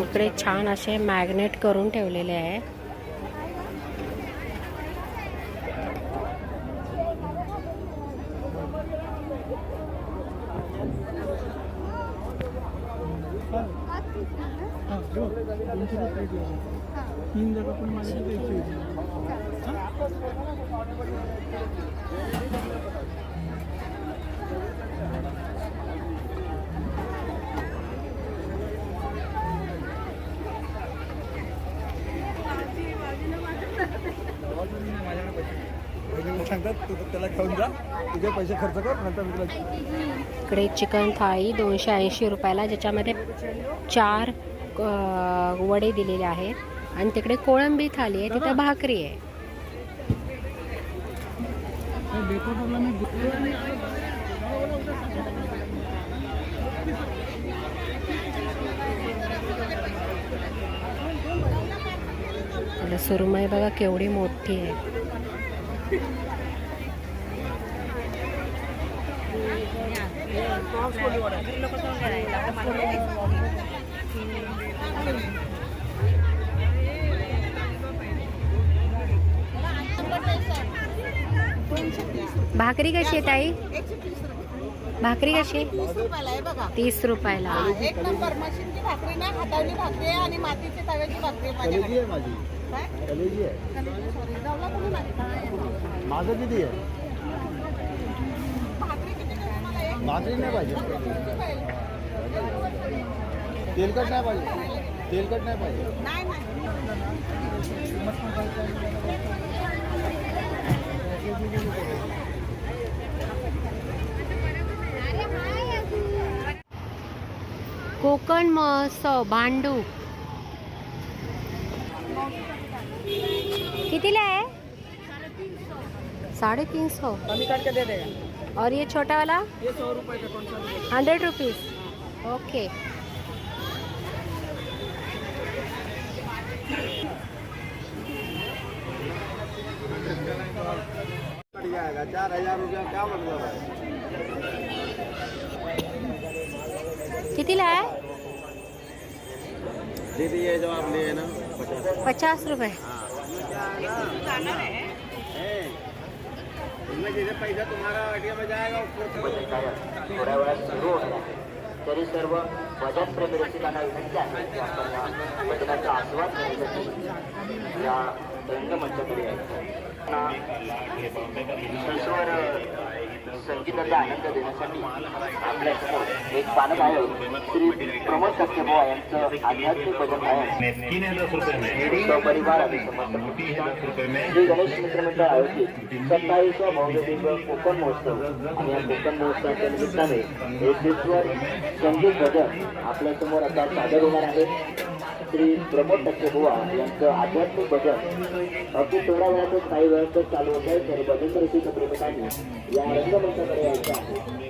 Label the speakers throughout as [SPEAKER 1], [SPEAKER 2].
[SPEAKER 1] इकडे छान असे मॅग्नेट करून ठेवलेले आहे
[SPEAKER 2] तीन जगा पण माझ्या एकशे वीस सांगतात तू त्याला घेऊन जा तुझे पैसे खर्च कर नंतर मी तुला
[SPEAKER 1] इकडे चिकन थाळी दोनशे ऐंशी रुपयाला ज्याच्यामध्ये चार वडे दिलेले आहेत. आणि तिकडे कोळंबी थाली आहे तिथं भाकरी आहे. सुरमई बघा केवढी मोठी आहे. भाकरी कशी आहे ताई? भाकरी कशी? आहे?
[SPEAKER 3] तीस रुपयाला. एक नंबर मशीनची भाकरी ना हातावली भाकरी आहे आणि मातीची तव्याची भाकरी माझ्याकडे.
[SPEAKER 2] माझं किती आहे?
[SPEAKER 3] भाकरी
[SPEAKER 2] नाही पाहिजे तेलकट नाही पाहिजे तेलकट नाही पाहिजे
[SPEAKER 3] नाही नाही
[SPEAKER 1] कोकण महोत्सव भांडू. कितीला आहे? साढ़े तीन सौ
[SPEAKER 3] कमी करके दे देगा.
[SPEAKER 1] और ये छोटा वाला?
[SPEAKER 3] ये सौ रुपये का कौन सा
[SPEAKER 1] हंड्रेड रुपीज़ ओके।
[SPEAKER 2] जाएगा चार हज़ार रुपया क्या मतलब है?
[SPEAKER 1] कितीला आहे
[SPEAKER 2] दीदी ये जो आप लिए ना पचास।
[SPEAKER 1] पचास रुपये
[SPEAKER 2] इनमें
[SPEAKER 4] थोड्या वेळात सुरू होणार आहे. तरी सर्व भजन प्रेमी रसिकांना विनंती आहे. आपण या भजनाचा आस्वाद घेण्यासाठी या रंगमंचाकडे यायचं ईश्वर संगीताचा आनंद देण्यासाठी आपल्यासमोर एक पालक आहे. श्री प्रमोद सक्सेबुवा यांचं आध्यात्मिक भजन गायन
[SPEAKER 5] तीन
[SPEAKER 4] परिवार आणि श्री गणेश मित्र मंडळ आयोजित सत्तावीसवा भव्य दिव्य कोकण महोत्सव. आणि या कोकण महोत्सवाच्या निमित्ताने एकवीसवर संगीत भजन आपल्यासमोर आता सादर होणार आहे. श्री प्रमोद टक्केबुवा यांचं आध्यात्मिक भजन अगदी थोड्या वेळातच काही वेळातच चालू होत आहे. तर भजन रसिक प्रेमिकांनी या रंगमंचाकडे यायचं आहे.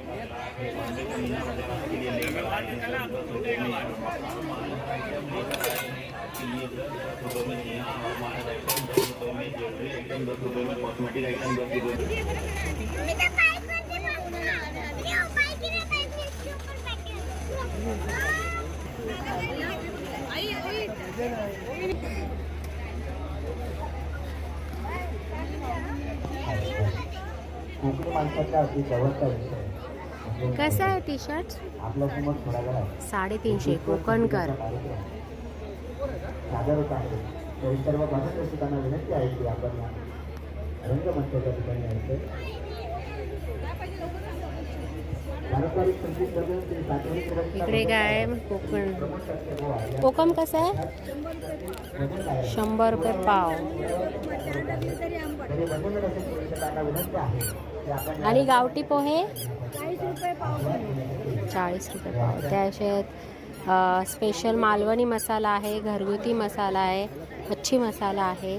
[SPEAKER 4] माणसाच्या अगदी जवळचा विषय
[SPEAKER 1] कसं आहे टी शर्ट
[SPEAKER 4] आपल्यासमोर थोड्या वेळात
[SPEAKER 1] साडेतीनशे कोकणकर
[SPEAKER 4] सादर होत आहे. तरी सर्व भजन रसिकांना विनंती आहे की आपण रंगमंचाच्या ठिकाणी यायचं. पारंपरिक संगीत प्रदर्शन
[SPEAKER 1] इकडे काय कोकण. कोकम कसं आहे? शंभर रुपये पाव.
[SPEAKER 4] विनंती आहे.
[SPEAKER 1] आणि गावठी पोहे? चाळीस रुपये पाव त्याशिवाय स्पेशल मालवणी मसाला आहे घरगुती मसाला आहे मच्छी मसाला आहे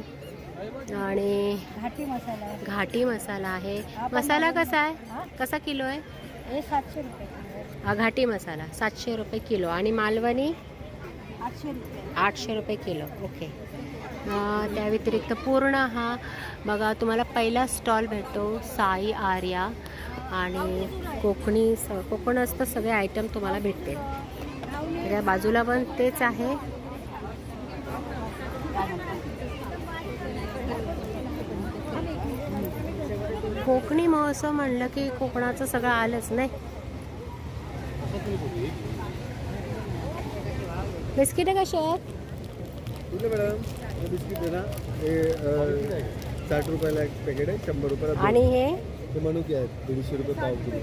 [SPEAKER 1] आणि
[SPEAKER 3] घाटी मसाला
[SPEAKER 1] घाटी मसाला आहे. मसाला कसा आहे? कसा किलो आहे?
[SPEAKER 3] हे सातशे रुपये
[SPEAKER 1] घाटी मसाला सातशे रुपये किलो. आणि मालवणी?
[SPEAKER 3] आठशे रुपये.
[SPEAKER 1] आठशे रुपये किलो. ओके. त्या व्यतिरिक्त पूर्ण हा. बघा तुम्हाला पहिला स्टॉल भेटतो साई आर्या आणि कोकणी स कोकणस्थ सगळे आयटम तुम्हाला भेटतील. त्या बाजूला पण तेच आहे. कोकणी महोत्सव म्हणलं की कोकणाचं सगळं आलंच नाही? बिस्किट कशी आहेत?
[SPEAKER 2] मॅडम? बिस्किट आहे ना हे अ, साठ रुपयाला एक पॅकेट आहे शंभर रुपयाला.
[SPEAKER 1] आणि हे?
[SPEAKER 2] हे मनुके आहेत दीडशे रुपये पाव किलो.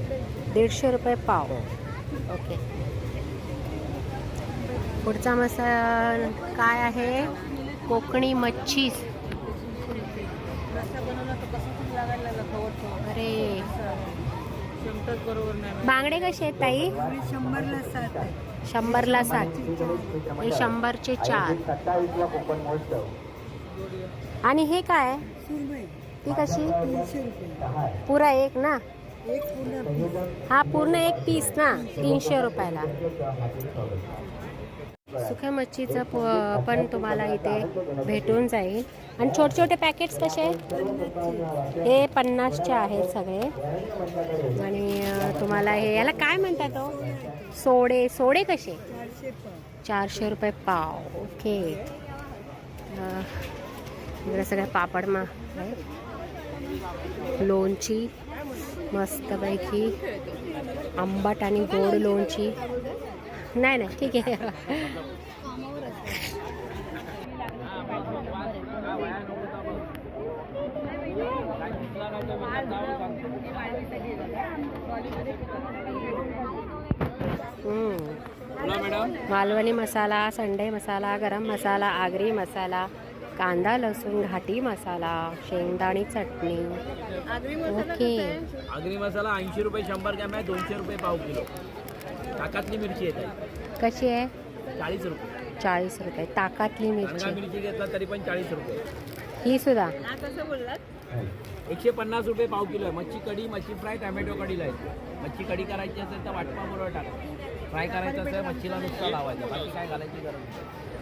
[SPEAKER 1] दीडशे रुपये पाव.
[SPEAKER 2] पाव.
[SPEAKER 1] ओके. पुढचा मसाला काय आहे? कोकणी मच्छी अरे. बांगडे कसे आहेत ताई? शंभरला सात शंभरला सात. हे शंभरचे चार. आणि हे काय? ती कशी? पुरा एक ना? हा पूर्ण एक पीस ना? तीनशे रुपयाला. सुक्या मच्छीचं प- पण तुम्हाला इथे भेटून जाईल. आणि छोटे छोटे पॅकेट्स कसे आहेत? हे पन्नासचे आहेत सगळे. आणि तुम्हाला हे याला काय म्हणतात तो सोडे सोडे कसे? चारशे रुपये. पाव. ओके. इकडे सगळ्या पापड मा. लोणची मस्तपैकी आंबट आणि गोड लोणची. नाही नाही ठीक आहे. मालवणी मसाला संडे मसाला गरम मसाला आगरी मसाला कांदा लसूण घाटी मसाला शेंगदाणी चटणी. ओके.
[SPEAKER 6] आगरी मसाला ऐंशी रुपये शंभर ग्रॅम आहे दोनशे रुपये पाव किलो. ताकातली मिरची येत. आहे
[SPEAKER 1] कशी आहे?
[SPEAKER 6] चाळीस रुपये.
[SPEAKER 1] चाळीस रुपये. ताकातली मिरची.
[SPEAKER 6] मिरची घेतला तरी पण चाळीस रुपये.
[SPEAKER 1] ही सुद्धा.
[SPEAKER 6] एकशे पन्नास रुपये पाव किलो आहे. मच्छी कढी मच्छी फ्राय टॅमॅटो कढीला आहे मच्छी कढी करायची असेल तर वाटपा बरोबर टाका फ्राय करायचं असेल मच्छीला नुसता लावायचं. बाकी काय घालायची गरज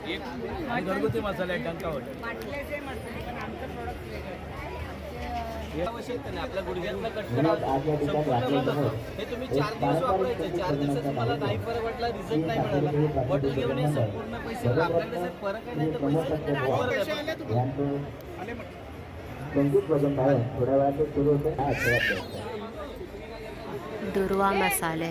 [SPEAKER 6] नाही. आणि घरगुती मसाले आहेत हे आपल्या. हे तुम्ही चार दिवस वापरायचे चार दिवसात तुम्हाला नाही फरक वाटला रिझल्ट नाही मिळाला. बॉटल घेऊन हे संपूर्ण पैसे आपल्याकडे जर फरक आहे नाही तर पैसे बरोबर आहे.
[SPEAKER 4] संगीत वजन पाहून थोड्या वेळात सुरू होते. आठवड्यात
[SPEAKER 1] दुर्वा मसाले.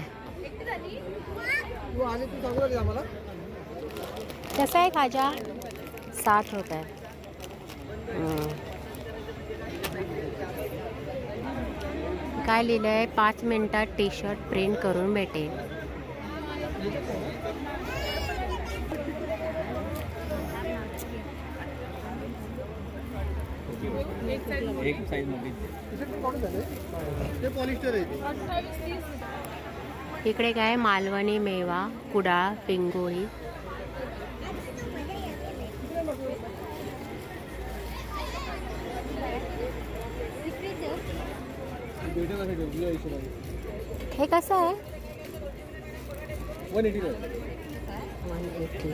[SPEAKER 1] कसं आहे खाजा? साठ रुपये. काय लिहिलं आहे पाच मिनिटात टी शर्ट प्रिंट करून भेटेल.
[SPEAKER 6] एक साईजमध्ये.
[SPEAKER 2] ते पॉलिस्टर आहे ते.
[SPEAKER 1] इकडे काय मालवणी मेवा कुडाळ पिंगोळी. हे कसं आहे?
[SPEAKER 2] One eighty
[SPEAKER 1] one eighty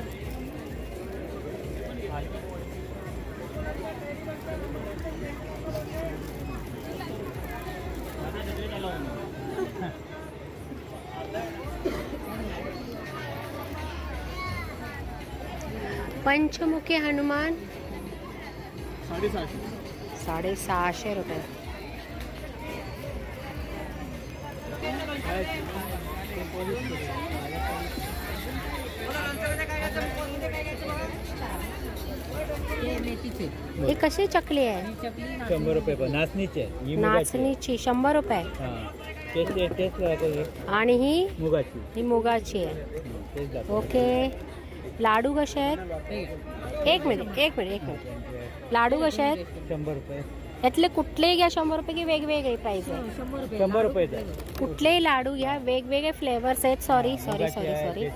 [SPEAKER 1] Panchmukhi Hanuman.
[SPEAKER 2] साडेसहाशे.
[SPEAKER 1] रुपये. हे कशी चकली आहे?
[SPEAKER 6] शंभर रुपये नाचणीचे आहे. ही मुगाची आहे.
[SPEAKER 1] नाचणीची शंभर रुपये.
[SPEAKER 6] हा.
[SPEAKER 1] आणि ही?
[SPEAKER 6] मुगाची.
[SPEAKER 1] ही मुगाची आहे.
[SPEAKER 6] हं, तेच दाखव.
[SPEAKER 1] ओके. लाडू कसे आहेत? एक मिनिट एक मिनिट एक मिनिट. लाडू कसे आहेत?
[SPEAKER 6] शंभर रुपये.
[SPEAKER 1] यातले कुठलेही घ्या शंभर रुपये की वेगवेगळे प्राइस आहे
[SPEAKER 6] शंभर रुपये.
[SPEAKER 1] कुठलेही लाडू घ्या वेगवेगळे फ्लेवर्स आहेत. सॉरी सॉरी सॉरी सॉरी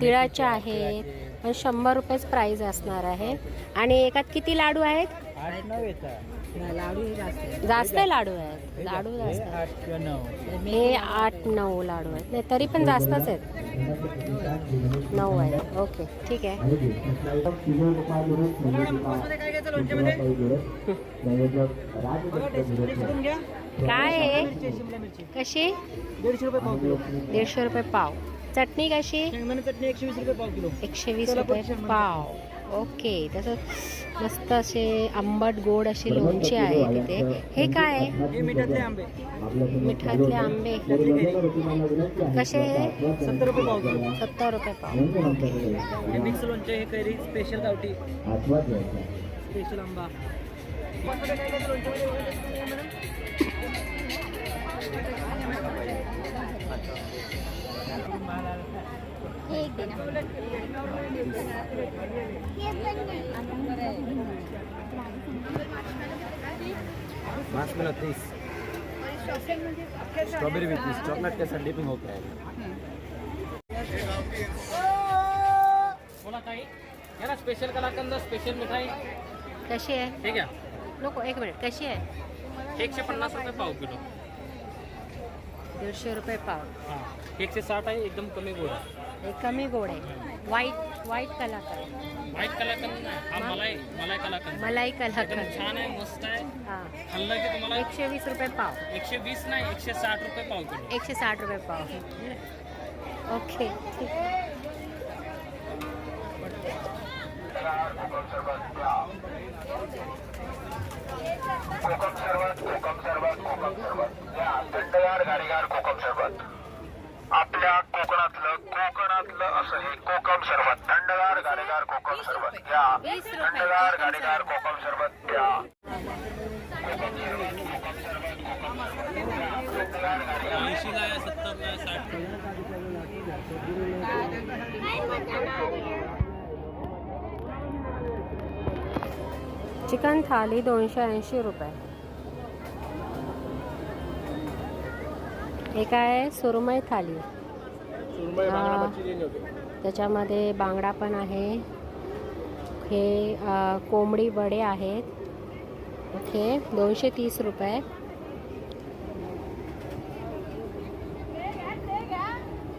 [SPEAKER 1] तिळाचे आहेत पण शंभर रुपयेच प्राइस असणार आहे. आणि एकात किती लाडू आहेत?
[SPEAKER 6] आठ नऊ येतात
[SPEAKER 1] जास्त लाडू आहेत. लाडू
[SPEAKER 6] हे
[SPEAKER 1] जास्त. आहेत.
[SPEAKER 6] आठ किंवा नऊ.
[SPEAKER 1] हे आठ नऊ लाडू आहेत. नाही तरी पण जास्तच आहेत. नऊ आहेत. ओके ठीक आहे.
[SPEAKER 4] राज
[SPEAKER 1] काय आहे? कशी?
[SPEAKER 6] दीडशे रुपये पाव किलो.
[SPEAKER 1] दीडशे रुपये पाव. चटणी कशी?
[SPEAKER 6] शेंगदाणे चटणी एकशे वीस रुपये पाव किलो.
[SPEAKER 1] एकशे वीस रुपये पाव. ओके तसं मस्त असे आंबट गोड अशी लोणची आहे तिथे हे काय आहे?
[SPEAKER 6] हे मिठातले आंबे.
[SPEAKER 1] मिठातले आंबे. कसे हे
[SPEAKER 6] सत्तर रुपये पाव
[SPEAKER 1] सत्तर रुपये पाव. ओके.
[SPEAKER 6] मिक्स लोणचे हे कैरी स्पेशल गावठी. स्पेशल आंबा. बासमती तीस स्ट्रॉबेरी विथ तीस चॉकलेट के साथ डिपिंग होता है बोला ताई याला स्पेशल कलाकंद स्पेशल मिठाई?
[SPEAKER 1] कशी आहे?
[SPEAKER 6] ठीक आहे
[SPEAKER 1] नको एक मिनिट. कशी आहे?
[SPEAKER 6] एकशे पन्नास रुपये पाव किलो.
[SPEAKER 1] दीडशे रुपये पाव.
[SPEAKER 6] हाँ. एकशे साठ आहे एकदम कमी गोड आहे.
[SPEAKER 1] कमी गोड आहे. व्हाईट व्हाईट
[SPEAKER 6] व्हाईट कलाकंद नाही हा। मलाई मलाई कलाकंद
[SPEAKER 1] मलाई कलाकार
[SPEAKER 6] छान आहे मस्त आहे
[SPEAKER 1] हाँ।
[SPEAKER 6] खाल्लं की तुम्हाला
[SPEAKER 1] एकशे वीस रुपये पाव।
[SPEAKER 6] एकशे वीस नाही एकशे साठ रुपये पाव किलो।
[SPEAKER 1] एकशे साठ रुपये पाव। ओके ठीक
[SPEAKER 7] कोकम सरबत कोकम सरबत कोकम सरबत या थंडगार गाडीगार कोकम सरबत आपल्या कोकणातलं कोकणातलं असं हे कोकम सरबत थंडगार गाडीगार कोकम सरबत या
[SPEAKER 1] वीस रुपये
[SPEAKER 7] थंडगार
[SPEAKER 1] कोकम
[SPEAKER 7] गाडीगार
[SPEAKER 1] सरबत.
[SPEAKER 7] कोकम सरबत या
[SPEAKER 6] ऐंशीला आहे सत्तरला आहे साठ
[SPEAKER 1] चिकन थाली दोनशे ऐंशी रुपये हे काय आहे सुरमई थाली हा. त्याच्यामध्ये बांगडा पण आहे. हे कोंबडी वडे आहेत. ओके दोनशे तीस रुपये.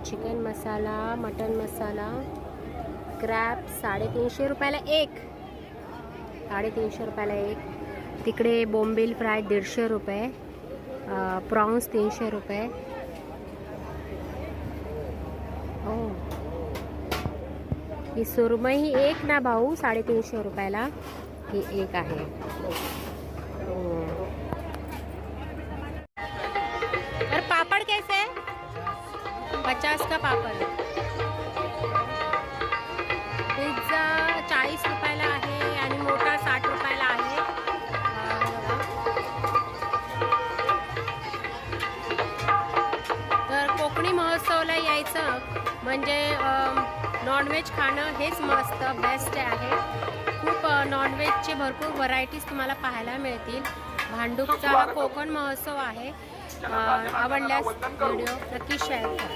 [SPEAKER 1] Chicken masala mutton masala crab साडेतीनशे रुपयाला एक. साडेतीनशे रुपयाला एक. तिकडे बोंबील फ्राय दीडशे रुपये. प्रॉन्स तीनशे रुपये हो ही सुरमई ही एक ना भाऊ साडेतीनशे रुपयाला ही एक आहे. तर पापड़ कैसे पचास का पापड़? पिझ्झा चाळीस रुपयाला आहे आणि मोठा साठ रुपयाला आहे. तर कोकणी महोत्सवला यायचं म्हणजे नॉनव्हेज खाणं हेच मस्त बेस्ट आहे. खूप नॉनव्हेजचे भरपूर व्हरायटीज तुम्हाला पाहायला मिळतील. भांडूपचा हा कोकण महोत्सव आहे. आवडल्यास व्हिडिओ नक्की शेअर करा.